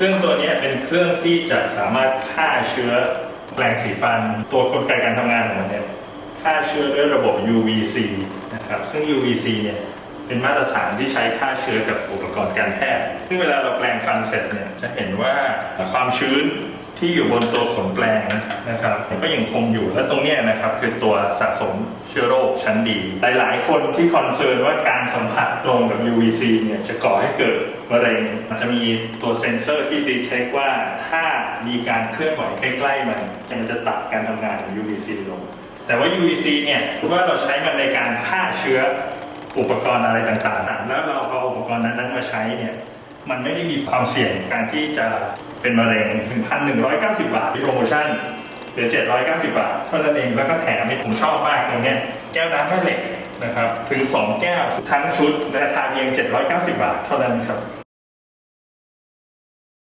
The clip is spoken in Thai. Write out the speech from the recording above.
เครื่องตัวนี้เป็นเครื่องที่จะสามารถฆ่าเชื้อแปลงสีฟัน ตัวกลไกการทำงานของมันเนี่ยฆ่าเชื้อด้วยระบบ UVC นะครับซึ่ง UVC เนี่ยเป็นมาตรฐานที่ใช้ฆ่าเชื้อกับอุปกรณ์การแพทย์ซึ่งเวลาเราแปลงฟันเสร็จเนี่ยจะเห็นว่าความชื้น ที่อยู่บนตัวขนแปลงนะครับก็ยังคงอยู่และตรงนี้นะครับคือตัวสะสมเชื้อโรคชั้นดี หลาย ๆ คนที่คอนเซิร์นว่าการสัมผัสตรงกับ UVC เนี่ยจะก่อให้เกิดมะเร็งมันจะมีตัวเซ็นเซอร์ที่ดีเทคว่าถ้ามีการเคลื่อนไหวใกล้ ๆ มันมันจะตัดการทำงานของ UVC ลง แต่ว่า UVC เนี่ยว่าเราใช้มันในการฆ่าเชื้ออุปกรณ์อะไรต่างๆ แล้วเราเอาอุปกรณ์นั้นๆมาใช้เนี่ย มันไม่ได้มีความเสี่ยงการที่จะเป็นมะเร็งถึงพันหนึ่งร้อยเก้าสิบบาทที่โปรโมชั่นเหลือเจ็ดร้อยเก้าสิบบาทเท่านั้นเองแล้วก็แถมผมชอบมากตรงเนี้ยแก้วน้ำแม่เหล็กนะครับถึง 2 แก้วทั้งชุดราคาเพียง 790 บาทเท่านั้นครับ